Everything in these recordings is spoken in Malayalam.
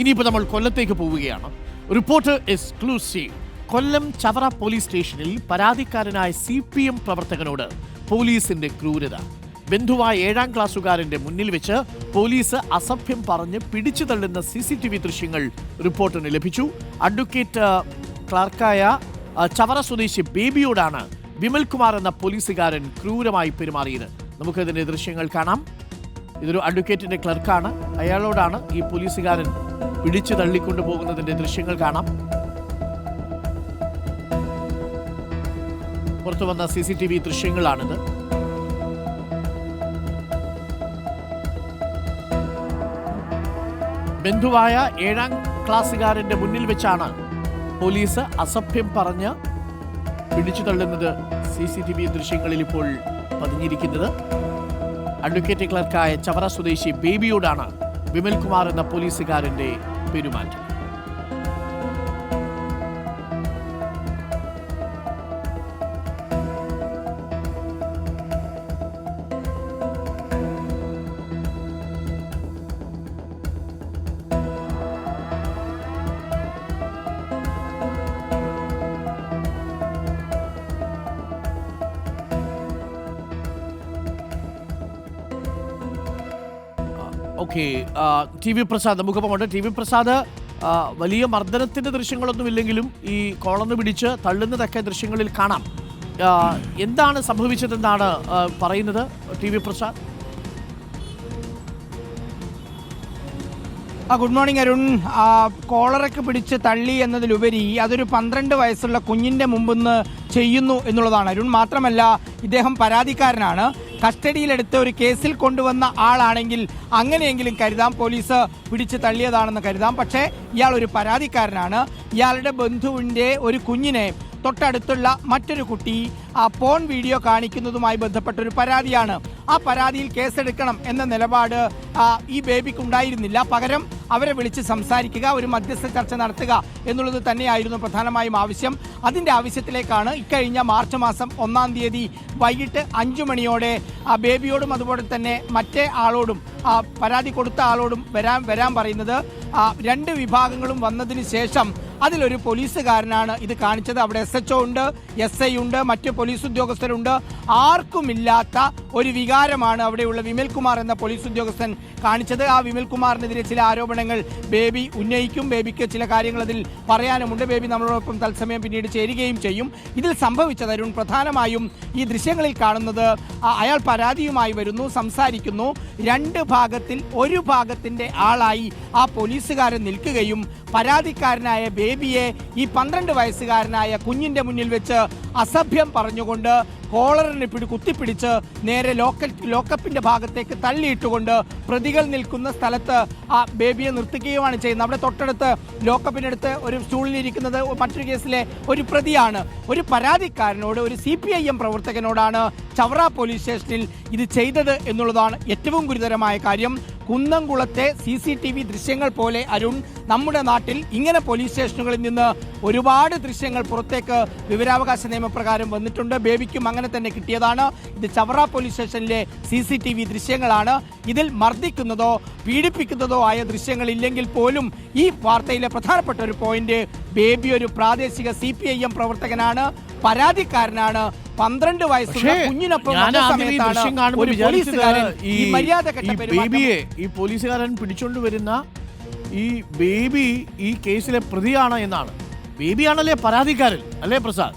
ഇനിയിപ്പോൾ നമ്മൾ കൊല്ലത്തേക്ക് പോവുകയാണ്. Report exclusive. Kollam Chavara police സ്റ്റേഷനിൽ പരാതിക്കാരനായ സി പി എം പ്രവർത്തകനോട് പോലീസിന്റെ ക്രൂരത. ബന്ധുവായ ഏഴാം ക്ലാസ്സുകാരന്റെ മുന്നിൽ വെച്ച് പോലീസ് അസഭ്യം പറഞ്ഞ് പിടിച്ചു തള്ളുന്ന സി സി ടി വി ദൃശ്യങ്ങൾ റിപ്പോർട്ടിന് ലഭിച്ചു. അഡ്വക്കേറ്റ് ക്ലർക്കായ ചവറ സ്വദേശി ബേബിയോടാണ് വിമൽ കുമാർ എന്ന പോലീസുകാരൻ ക്രൂരമായി പെരുമാറിയത്. നമുക്കതിന്റെ ദൃശ്യങ്ങൾ കാണാം. ഇതൊരു അഡ്വക്കേറ്റിന്റെ ക്ലർക്കാണ്. അയാളോടാണ് ഈ പോലീസുകാരൻ പിടിച്ചു തള്ളിക്കൊണ്ടു പോകുന്നതിന്റെ ദൃശ്യങ്ങൾ കാണാം. പുറത്തു വന്ന സി സി ടി വി ദൃശ്യങ്ങളാണിത്. ബന്ധുവായ ഏഴാം ക്ലാസ്സുകാരന്റെ മുന്നിൽ വെച്ചാണ് പോലീസ് അസഭ്യം പറഞ്ഞ് പിടിച്ചു തള്ളുന്നത് സി സി ടി വി ദൃശ്യങ്ങളിൽ ഇപ്പോൾ പതിഞ്ഞിരിക്കുന്നത്. അഡ്വക്കേറ്റ് ക്ലർക്കായ ചവറ സ്വദേശി ബേബിയോടാണ് വിമൽ കുമാർ എന്ന പോലീസുകാരന്റെ പെരുമാറ്റം. ഓക്കെ ടി വി പ്രസാദ് നമുക്കൊപ്പമുണ്ട് ടി വി പ്രസാദ് വലിയ മർദ്ദനത്തിന്റെ ദൃശ്യങ്ങളൊന്നും ഇല്ലെങ്കിലും ഈ കോളന്ന് പിടിച്ച് തള്ളുന്നതൊക്കെ ദൃശ്യങ്ങളിൽ കാണാം. എന്താണ് സംഭവിച്ചതെന്നാണ് പറയുന്നത് ടി വി പ്രസാദ്? ആ ഗുഡ് മോർണിംഗ് അരുൺ. കോളറൊക്കെ പിടിച്ച് തള്ളി എന്നതിലുപരി അതൊരു പന്ത്രണ്ട് വയസ്സുള്ള കുഞ്ഞിന്റെ നിന്ന് ചെയ്യുന്നു എന്നുള്ളതാണ്. അരുൺ മാത്രമല്ല ഇദ്ദേഹം പരാതിക്കാരനാണ്. കസ്റ്റഡിയിലെടുത്ത് ഒരു കേസിൽ കൊണ്ടുവന്ന ആളാണെങ്കിൽ അങ്ങനെയെങ്കിലും കരുതാം. പോലീസ് പിടിച്ചു തള്ളിയതാണെന്ന് കരുതാം. പക്ഷേ ഇയാൾ ഒരു പരാതിക്കാരനാണ്. ഇയാളുടെ ബന്ധുവിന്റെ ഒരു കുഞ്ഞിനെ തൊട്ടടുത്തുള്ള മറ്റൊരു കുട്ടി ആ പോൺ വീഡിയോ കാണിക്കുന്നതുമായി ബന്ധപ്പെട്ട ഒരു പരാതിയാണ്. ആ പരാതിയിൽ കേസെടുക്കണം എന്ന നിലപാട് ഈ ബേബിക്കുണ്ടായിരുന്നില്ല പകരം അവരെ വിളിച്ച് സംസാരിക്കുക ഒരു മധ്യസ്ഥ ചർച്ച നടത്തുക എന്നുള്ളത് തന്നെയായിരുന്നു പ്രധാനമായും ആവശ്യം. അതിന്റെ ആവശ്യത്തിലേക്കാണ് ഇക്കഴിഞ്ഞ മാർച്ച് മാസം ഒന്നാം തീയതി വൈകിട്ട് അഞ്ചു മണിയോടെ ആ ബേബിയോടും അതുപോലെ തന്നെ മറ്റേ ആളോടും ആ പരാതി കൊടുത്ത ആളോടും വരാൻ വരാൻ പറയുന്നത്. രണ്ട് വിഭാഗങ്ങളും വന്നതിന് ശേഷം അതിലൊരു പോലീസുകാരനാണ് ഇത് കാണിച്ചത്. അവിടെ എസ് എച്ച് ഉണ്ട് എസ് ഐ ഉണ്ട് മറ്റ് പോലീസ് ഉദ്യോഗസ്ഥരുണ്ട്. ആർക്കുമില്ലാത്ത ഒരു വികാരമാണ് അവിടെയുള്ള വിമൽ കുമാർ എന്ന പോലീസ് ഉദ്യോഗസ്ഥൻ കാണിച്ചത്. ആ വിമൽ കുമാറിനെതിരെ ചില ആരോപണങ്ങൾ ബേബി ഉന്നയിക്കും. ബേബിക്ക് ചില കാര്യങ്ങൾ അതിൽ പറയാനുമുണ്ട്. ബേബി നമ്മളോടൊപ്പം തത്സമയം പിന്നീട് ചേരുകയും ചെയ്യും. ഇതിൽ സംഭവിച്ച തരുൺ പ്രധാനമായും ഈ ദൃശ്യങ്ങളിൽ കാണുന്നത് അയാൾ പരാതിയുമായി വരുന്നു സംസാരിക്കുന്നു. രണ്ട് ഭാഗത്തിൽ ഒരു ഭാഗത്തിന്റെ ആളായി ആ പോലീസുകാരൻ നിൽക്കുകയും പരാതിക്കാരനായ ബേബിയെ ഈ പന്ത്രണ്ട് വയസ്സുകാരനായ കുഞ്ഞിന്റെ മുന്നിൽ വെച്ച് അസഭ്യം പറഞ്ഞുകൊണ്ട് കോളറിനെ പിടി കുത്തിപ്പിടിച്ച് നേരെ ലോക്കൽ ലോക്കപ്പിന്റെ ഭാഗത്തേക്ക് തള്ളിയിട്ടുകൊണ്ട് പ്രതികൾ നിൽക്കുന്ന സ്ഥലത്ത് ആ ബേബിയെ നിർത്തിക്കുകയുമാണ് ചെയ്യുന്നത്. അവിടെ തൊട്ടടുത്ത് ലോക്കപ്പിനടുത്ത് ഒരു സ്റ്റൂളിലിരിക്കുന്നത് മറ്റൊരു കേസിലെ ഒരു പ്രതിയാണ്. ഒരു പരാതിക്കാരനോട് ഒരു സി പി ഐ എം പ്രവർത്തകനോടാണ് ചവറ പോലീസ് സ്റ്റേഷനിൽ ഇത് ചെയ്തത് എന്നുള്ളതാണ് ഏറ്റവും ഗുരുതരമായ കാര്യം. കുന്നംകുളത്തെ സി സി ടി വി ദൃശ്യങ്ങൾ പോലെ അരുൺ നമ്മുടെ നാട്ടിൽ ഇങ്ങനെ പോലീസ് സ്റ്റേഷനുകളിൽ നിന്ന് ഒരുപാട് ദൃശ്യങ്ങൾ പുറത്തേക്ക് വിവരാവകാശ നിയമപ്രകാരം വന്നിട്ടുണ്ട്. ബേബിക്കും അങ്ങനെ തന്നെ കിട്ടിയതാണ്. ഇത് ചവറ പോലീസ് സ്റ്റേഷനിലെ സി സി ടി വി ദൃശ്യങ്ങളാണ്. ഇതിൽ മർദ്ദിക്കുന്നതോ പീഡിപ്പിക്കുന്നതോ ആയ ദൃശ്യങ്ങൾ ഇല്ലെങ്കിൽ പോലും ഈ വാർത്തയിലെ പ്രധാനപ്പെട്ട ഒരു പോയിന്റ് ബേബി ഒരു പ്രാദേശിക സി പി ഐ എം പ്രവർത്തകനാണ് പരാതിക്കാരനാണ് പന്ത്രണ്ട് വയസ്സുള്ള കുഞ്ഞിനൊപ്പം ഒരു പോലീസുകാരൻ ഈ മര്യാദ ഈ ബേബിയെ ഈ പോലീസുകാരൻ പിടിച്ചോണ്ട് വരുന്ന ഈ ബേബി ഈ കേസിലെ പ്രതിയാണ് എന്നാണ്. ബേബിയാണല്ലേ പരാതിക്കാരൻ അല്ലേ പ്രസാദ്?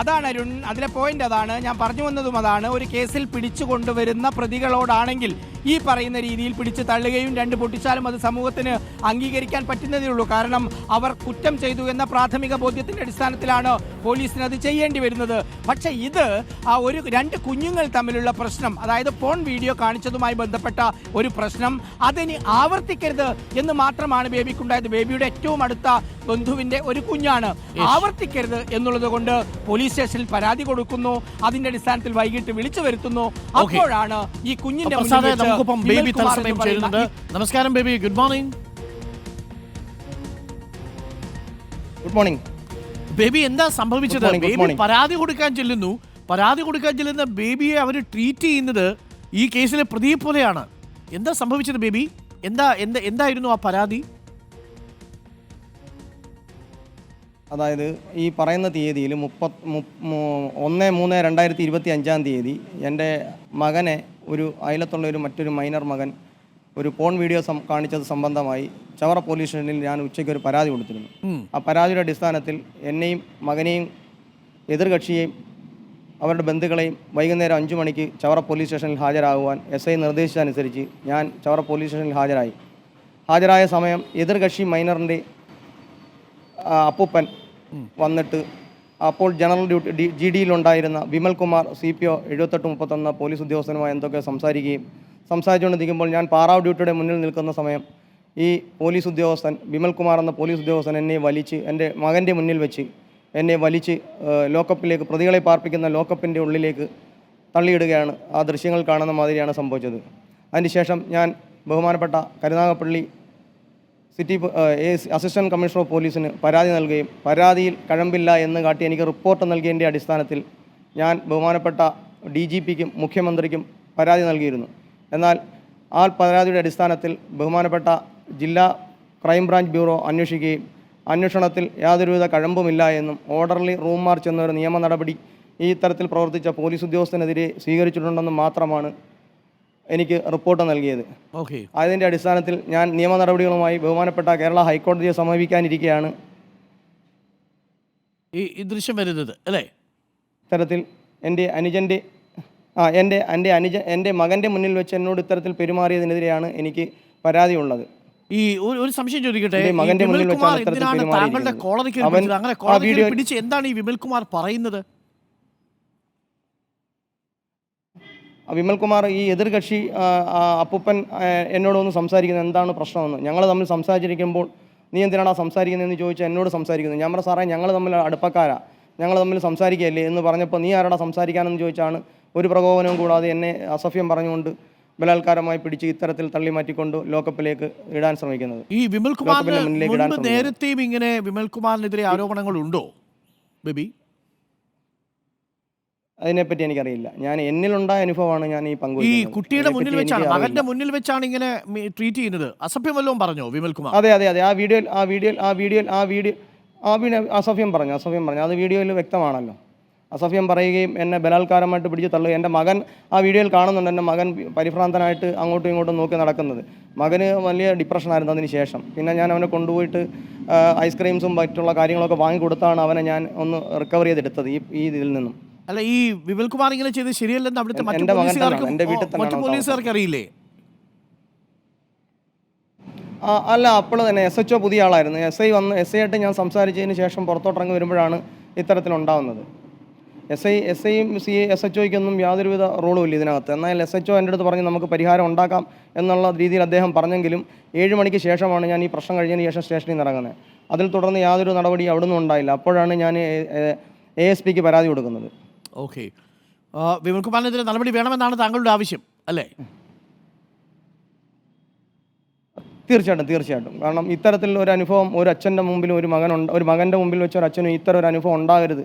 അതാണ് അരുൺ അതിലെ പോയിന്റ് അതാണ്. ഞാൻ പറഞ്ഞു വന്നതും അതാണ്. ഒരു കേസിൽ പിടിച്ചു കൊണ്ടുവരുന്ന പ്രതികളോടാണെങ്കിൽ ഈ പറയുന്ന രീതിയിൽ പിടിച്ച് തള്ളുകയും രണ്ട് പൊട്ടിച്ചാലും അത് സമൂഹത്തിന് അംഗീകരിക്കാൻ പറ്റുന്നതേ ഉള്ളൂ. കാരണം അവർ കുറ്റം ചെയ്തു എന്ന പ്രാഥമിക ബോധ്യത്തിന്റെ അടിസ്ഥാനത്തിലാണ് പോലീസിന് അത് ചെയ്യേണ്ടി വരുന്നത്. പക്ഷേ ഇത് ആ ഒരു രണ്ട് കുഞ്ഞുങ്ങൾ തമ്മിലുള്ള പ്രശ്നം അതായത് ഫോൺ വീഡിയോ കാണിച്ചതുമായി ബന്ധപ്പെട്ട ഒരു പ്രശ്നം അതിനി ആവർത്തിക്കരുത് എന്ന് മാത്രമാണ് ബേബിക്കുണ്ടായത്. ബേബിയുടെ ഏറ്റവും അടുത്ത ബന്ധുവിന്റെ ഒരു കുഞ്ഞാണ്. ആവർത്തിക്കരുത് എന്നുള്ളത് കൊണ്ട് പോലീസ് സ്റ്റേഷനിൽ പരാതി കൊടുക്കുന്നു. അതിന്റെ അടിസ്ഥാനത്തിൽ വൈകിട്ട് വിളിച്ചു വരുത്തുന്നു. അപ്പോഴാണ് ഈ കുഞ്ഞിന്റെ നമുക്കൊപ്പം ബേബി തത്സമയം ചേരുന്നുണ്ട് നമസ്കാരം Baby. Good morning good morning Baby എന്താ സംഭവിച്ചത്? ബേബി പരാതി കൊടുക്കാൻ ചെല്ലുന്നു. പരാതി കൊടുക്കാൻ ചെല്ലുന്ന ബേബിയെ അവർ ട്രീറ്റ് ചെയ്യുന്നത് ഈ കേസിലെ പ്രതിയെ പോലെയാണ്. എന്താ സംഭവിച്ചത് ബേബി? എന്താ എന്താ എന്തായിരുന്നു ആ പരാതി? അതായത് ഈ പറയുന്ന തീയതിയിൽ മുപ്പത് ഒന്ന് മൂന്ന് രണ്ടായിരത്തി ഇരുപത്തി അഞ്ചാം തീയതി എന്റെ മകനെ ഒരു അയലത്തുള്ള ഒരു മറ്റൊരു മൈനർ മകൻ ഒരു പോൺ വീഡിയോ സം കാണിച്ചത് സംബന്ധമായി ചവറ പോലീസ് സ്റ്റേഷനിൽ ഞാൻ ഉച്ചയ്ക്ക് ഒരു പരാതി കൊടുത്തിരുന്നു. ആ പരാതിയുടെ അടിസ്ഥാനത്തിൽ എന്നെയും മകനെയും എതിർകക്ഷിയെയും അവരുടെ ബന്ധുക്കളെയും വൈകുന്നേരം അഞ്ചു മണിക്ക് ചവറ പോലീസ് സ്റ്റേഷനിൽ ഹാജരാകുവാൻ എസ് ഐ നിർദ്ദേശിച്ചതനുസരിച്ച് ഞാൻ ചവറ പോലീസ് സ്റ്റേഷനിൽ ഹാജരായി. ഹാജരായ സമയം എതിർകക്ഷി മൈനറിന്റെ അപ്പൂപ്പൻ വന്നിട്ട് അപ്പോൾ general duty G ഡിയിലുണ്ടായിരുന്ന Vimal Kumar C P O എഴുപത്തെട്ട് മുപ്പത്തൊന്ന് പോലീസ് ഉദ്യോഗസ്ഥനുമായി എന്തൊക്കെ സംസാരിക്കുകയും സംസാരിച്ചുകൊണ്ട് നിൽക്കുമ്പോൾ ഞാൻ പാറാവ് ഡ്യൂട്ടിയുടെ മുന്നിൽ നിൽക്കുന്ന സമയം ഈ പോലീസ് ഉദ്യോഗസ്ഥൻ വിമൽ കുമാർ എന്ന പോലീസ് ഉദ്യോഗസ്ഥൻ എന്നെ വലിച്ച് എന്റെ മകന്റെ മുന്നിൽ വെച്ച് എന്നെ വലിച്ച് ലോക്കപ്പിലേക്ക് പ്രതികളെ പാർപ്പിക്കുന്ന ലോക്കപ്പിന്റെ ഉള്ളിലേക്ക് തള്ളിയിടുകയാണ്. ആ ദൃശ്യങ്ങൾ കാണുന്ന മാതിരിയാണ് സംഭവിച്ചത്. അതിനുശേഷം ഞാൻ ബഹുമാനപ്പെട്ട Karunagappally city assistant commissioner of പോലീസിന് പരാതി നൽകുകയും പരാതിയിൽ കഴമ്പില്ല എന്ന് കാട്ടി എനിക്ക് റിപ്പോർട്ട് നൽകിയതിന്റെ അടിസ്ഥാനത്തിൽ ഞാൻ ബഹുമാനപ്പെട്ട ഡി ജി പിക്കും മുഖ്യമന്ത്രിക്കും പരാതി നൽകിയിരുന്നു. എന്നാൽ ആ പരാതിയുടെ അടിസ്ഥാനത്തിൽ ബഹുമാനപ്പെട്ട ജില്ലാ ക്രൈംബ്രാഞ്ച് ബ്യൂറോ അന്വേഷിക്കുകയും അന്വേഷണത്തിൽ യാതൊരുവിധ കഴമ്പുമില്ല എന്നും ഓർഡർലി റൂം മാർച്ച് എന്നൊരു നിയമ നടപടി ഈ തരത്തിൽ പ്രവർത്തിച്ച പോലീസ് ഉദ്യോഗസ്ഥനെതിരെ സ്വീകരിച്ചിട്ടുണ്ടെന്നും മാത്രമാണ് എനിക്ക് റിപ്പോർട്ട് നൽകിയത്. ഓക്കെ അതിന്റെ അടിസ്ഥാനത്തിൽ ഞാൻ നിയമ നടപടികളുമായി ബഹുമാനപ്പെട്ട കേരള ഹൈക്കോടതിയെ സമീപിക്കാനിരിക്കുകയാണ്. ഈ ഈ ദൃശ്യം വരുന്നത് അല്ലേ? ഇത്തരത്തിൽ എന്റെ അനുജന്റെ ആ എന്റെ എന്റെ അനുജ എന്റെ മകന്റെ മുന്നിൽ വെച്ച് എന്നോട് ഇത്തരത്തിൽ പെരുമാറിയതിനെതിരെയാണ് എനിക്ക് പരാതിയുള്ളത്. ഈ ഒരു ഒരു സംശയം ചോദിക്കട്ടെ. മകന്റെ മുന്നിൽ വെച്ചാണ് ഇത്തരത്തിൽ താങ്കളുടെ. കോളനിക്ക് അവൻ പിടിച്ചത് അങ്ങനെ ആ വീഡിയോ- പിടിച്ച് എന്താണ് ഈ വിമൽ കുമാർ പറയുന്നത്? വിമൽകുമാർ ഈ എതിർകക്ഷി അപ്പൂപ്പൻ എന്നോടൊന്ന് സംസാരിക്കുന്നത് എന്താണ് പ്രശ്നമെന്ന്. ഞങ്ങൾ തമ്മിൽ സംസാരിച്ചിരിക്കുമ്പോൾ നീ എന്തിനാണ് സംസാരിക്കുന്നതെന്ന് ചോദിച്ചാൽ എന്നോട് സംസാരിക്കുന്നത് ഞാൻ പറഞ്ഞ സാറേ ഞങ്ങൾ തമ്മിൽ അടുപ്പക്കാരാണ് ഞങ്ങൾ തമ്മിൽ സംസാരിക്കുകയല്ലേ. എന്ന് പറഞ്ഞപ്പോൾ നീ ആരാടാ സംസാരിക്കാനെന്ന് ചോദിച്ചാണ് ഒരു പ്രകോപനവും കൂടാതെ എന്നെ അസഭ്യം പറഞ്ഞുകൊണ്ട് ബലാത്കാരമായി പിടിച്ച് ഇത്തരത്തിൽ തള്ളി മാറ്റിക്കൊണ്ട് ലോക്കപ്പിലേക്ക് ഇടാൻ ശ്രമിക്കുന്നത്. ഈ വിമൽ കുമാറിന് ലോകത്തിന്റെ മുന്നിലേക്ക് ഇടാൻ മുൻപ് ശ്രമിക്കുന്നു. നേരത്തെയും ഇങ്ങനെ വിമൽകുമാറിനെതിരെ ആരോപണങ്ങൾ ഉണ്ടോ ബേബി? അതിനെപ്പറ്റി എനിക്കറിയില്ല. ഞാൻ എന്നിലുണ്ടായ അനുഭവമാണ് ഞാൻ ഈ പങ്കു ഈ കുട്ടിയുടെ മുന്നിൽ വെച്ചാണ് മകന്റെ മുന്നിൽ വെച്ചാണ് ഇങ്ങനെ ട്രീറ്റ് ചെയ്യുന്നത്. അസഭ്യം വല്ലതും പറഞ്ഞോ വിമൽ കുമാർ? അതെ അതെ അതെ. ആ വീഡിയോ ആ വീഡിയോ ആ വീഡിയോ ആ വീഡിയോ ആ വീഡിയോ അസഭ്യം പറഞ്ഞു അസഭ്യം പറഞ്ഞു. അത് വീഡിയോയിൽ വ്യക്തമാണല്ലോ. അസഭ്യം പറയുകയും എന്നെ ബലാത്കാരമായിട്ട് പിടിച്ചു തള്ളുക എന്റെ മകൻ ആ വീഡിയോയിൽ കാണുന്നുണ്ട്. എന്റെ മകൻ പരിഭ്രാന്തനായിട്ട് അങ്ങോട്ടും ഇങ്ങോട്ടും നോക്കി നടക്കുന്നത്. മകന് വലിയ ഡിപ്രഷനായിരുന്നു അതിന് ശേഷം. പിന്നെ ഞാൻ അവനെ കൊണ്ടുപോയിട്ട് ഐസ്ക്രീംസും മറ്റുള്ള കാര്യങ്ങളൊക്കെ വാങ്ങിക്കൊടുത്താണ് അവനെ ഞാൻ ഒന്ന് റിക്കവർ ചെയ്തെടുത്തത് ഈ ഈ ഇതിൽ നിന്നും. അല്ല ഈ വിമൽ കുമാർ ഇങ്ങനെ ചെയ്ത് ശരിയല്ലെന്ന് അവിടുത്തെ മറ്റു പോലീസുകാർക്കും മറ്റു പോലീസുകാർക്ക് അറിയില്ലേ? അല്ല അപ്പോൾ തന്നെ എസ് എച്ച് ഒ പുതിയ ആളായിരുന്നു. എസ് ഐ വന്ന് എസ് ഐ ആയിട്ട് ഞാൻ സംസാരിച്ചതിന് ശേഷം പുറത്തോട്ടിറങ്ങി വരുമ്പോഴാണ് ഇത്തരത്തിലുണ്ടാവുന്നത്. എസ് ഐ എസ് ഐയും സി എസ് എച്ച് ഒയ്ക്കൊന്നും യാതൊരുവിധ റോളും ഇല്ല ഇതിനകത്ത്. എന്നാൽ എസ് എച്ച് ഒ എന്റെ അടുത്ത് പറഞ്ഞ് നമുക്ക് പരിഹാരം ഉണ്ടാക്കാം എന്നുള്ള രീതിയിൽ അദ്ദേഹം പറഞ്ഞെങ്കിലും ഏഴ് മണിക്ക് ശേഷമാണ് ഞാൻ ഈ പ്രശ്നം കഴിഞ്ഞതിന് ശേഷം സ്റ്റേഷനിൽ നിന്ന് ഇറങ്ങുന്നത്. അതിൽ തുടർന്ന് യാതൊരു നടപടി അവിടെ നിന്നും ഉണ്ടായില്ല. അപ്പോഴാണ് ഞാൻ എ എസ് പിക്ക് പരാതി കൊടുക്കുന്നത്. ഓക്കെ വിമൽകുമാറിനെതിരെ നടപടി വേണമെന്നാണ് താങ്കളുടെ ആവശ്യം അല്ലേ? തീർച്ചയായിട്ടും തീർച്ചയായിട്ടും. കാരണം ഇത്തരത്തിൽ ഒരു അനുഭവം ഒരു അച്ഛന്റെ മുമ്പിൽ ഒരു മകൻ ഒരു മകന്റെ മുമ്പിൽ വെച്ച് ഒരു അച്ഛനും ഇത്തരം ഒരു അനുഭവം ഉണ്ടാകരുത്.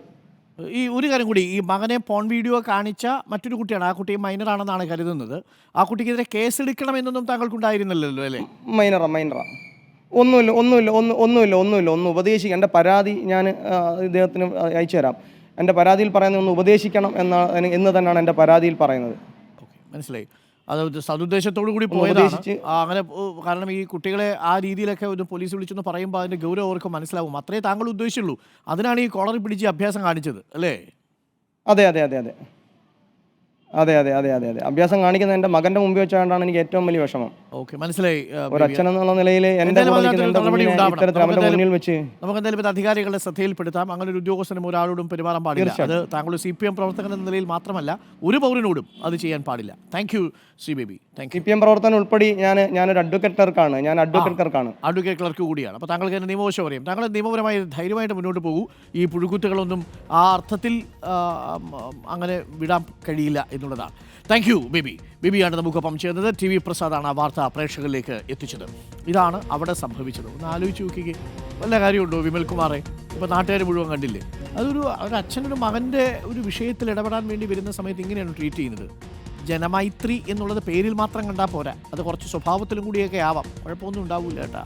ഈ ഒരു കാര്യം കൂടി ഈ മകനെ ഫോൺ വീഡിയോ കാണിച്ച മറ്റൊരു കുട്ടിയാണ് ആ കുട്ടി മൈനറാണെന്നാണ് കരുതുന്നത്. ആ കുട്ടിക്കെതിരെ കേസെടുക്കണമെന്നൊന്നും താങ്കൾക്കുണ്ടായിരുന്നില്ലല്ലോ അല്ലേ? മൈനറ മൈനറാ ഒന്നുമില്ല ഒന്നുമില്ല ഒന്ന് ഒന്നുമില്ല ഒന്നുമില്ല ഒന്നും ഉപദേശിക്കുക എന്റെ പരാതി ഞാൻ ഇദ്ദേഹത്തിന് അയച്ചു തരാം എന്റെ പരാതിയിൽ പറയുന്നത് ഒന്ന് ഉപദേശിക്കണം എന്നാണ് എന്ന് തന്നെയാണ് എന്റെ പരാതിയിൽ പറയുന്നത്. ഓക്കെ മനസ്സിലായി. അത് സതുദ്ദേശത്തോടു കൂടി പോയതാണ്. ഉപദേശിച്ച് അങ്ങനെ കാരണം ഈ കുട്ടികളെ ആ രീതിയിലൊക്കെ ഒരു പോലീസ് വിളിച്ചെന്ന് പറയുമ്പോൾ അതിന്റെ ഗൗരവം അവർക്ക് മനസ്സിലാവും. അത്രേ താങ്കൾ ഉദ്ദേശിച്ചുള്ളൂ. അതിനാണ് ഈ കോളറി പിടിച്ച് അഭ്യാസം കാണിച്ചത് അല്ലേ? അതെ അതെ അതെ അതെ. അതെ അതെ അതെ അതെ അതെ. അഭ്യാസം കാണിക്കുന്നത് എന്റെ മകന്റെ മുമ്പിൽ വെച്ചാണ്ടാണ് എനിക്ക് ഏറ്റവും വലിയ വിഷമം. ഓക്കെ മനസ്സിലായി. ഒരു ബേബി. അച്ഛൻ എന്നുള്ള നിലയിൽ മുന്നിൽ വെച്ച് നമുക്ക് എന്തായാലും അധികാരികളുടെ ശ്രദ്ധയിൽപ്പെടുത്താം. അങ്ങനെ ഒരു ഉദ്യോഗസ്ഥനും ഒരാളോടും പെരുമാറാൻ പാടില്ല. അത് താങ്കൾ സി പി എം പ്രവർത്തകൻ എന്ന നിലയിൽ മാത്രമല്ല ഒരു പൗരനോടും അത് ചെയ്യാൻ പാടില്ല. Thank you Shri Baby. Thank C P M പ്രവർത്തനം ഉൾപ്പെടെ ഞാൻ ഞാനൊരു അഡ്വക്കേറ്റ് ക്ലർക്കാണ് ഞാൻ അഡ്വക്കേറ്റ് ക്ലർക്കാണ് അഡ്വക്കേറ്റ് ക്ലർക്ക് കൂടിയാണ്. അപ്പോൾ താങ്കൾക്ക് എന്നെ നിയമവശം അറിയാം. താങ്കൾ നിയമപരമായി ധൈര്യമായിട്ട് മുന്നോട്ട് പോകൂ. ഈ പുഴുക്കുത്തുകളൊന്നും ആ അർത്ഥത്തിൽ അങ്ങനെ വിടാൻ കഴിയില്ല എന്നുള്ളതാണ്. താങ്ക് യു ബേബി ബേബിയാണ് നമുക്കൊപ്പം ചേർന്നത് ടി വി പ്രസാദാണ് ആ വാർത്ത പ്രേക്ഷകരിലേക്ക് എത്തിച്ചത്. ഇതാണ് അവിടെ സംഭവിച്ചത്. ഒന്ന് ആലോചിച്ച് നോക്കിക്കേ. വല്ല കാര്യമുണ്ടോ വിമൽ കുമാറെ? ഇപ്പോൾ നാട്ടുകാർ മുഴുവൻ കണ്ടില്ലേ? അതൊരു ഒരു അച്ഛനൊരു മകന്റെ ഒരു വിഷയത്തിൽ ഇടപെടാൻ വേണ്ടി വരുന്ന സമയത്ത് ഇങ്ങനെയാണ് ട്രീറ്റ് ചെയ്യുന്നത്. ജനമൈത്രി എന്നുള്ളത് പേരിൽ മാത്രം കണ്ടാൽ പോരാ. അത് കുറച്ച് സ്വഭാവത്തിലും കൂടിയൊക്കെ ആവാം. കുഴപ്പമൊന്നും ഉണ്ടാവില്ല കേട്ടാ.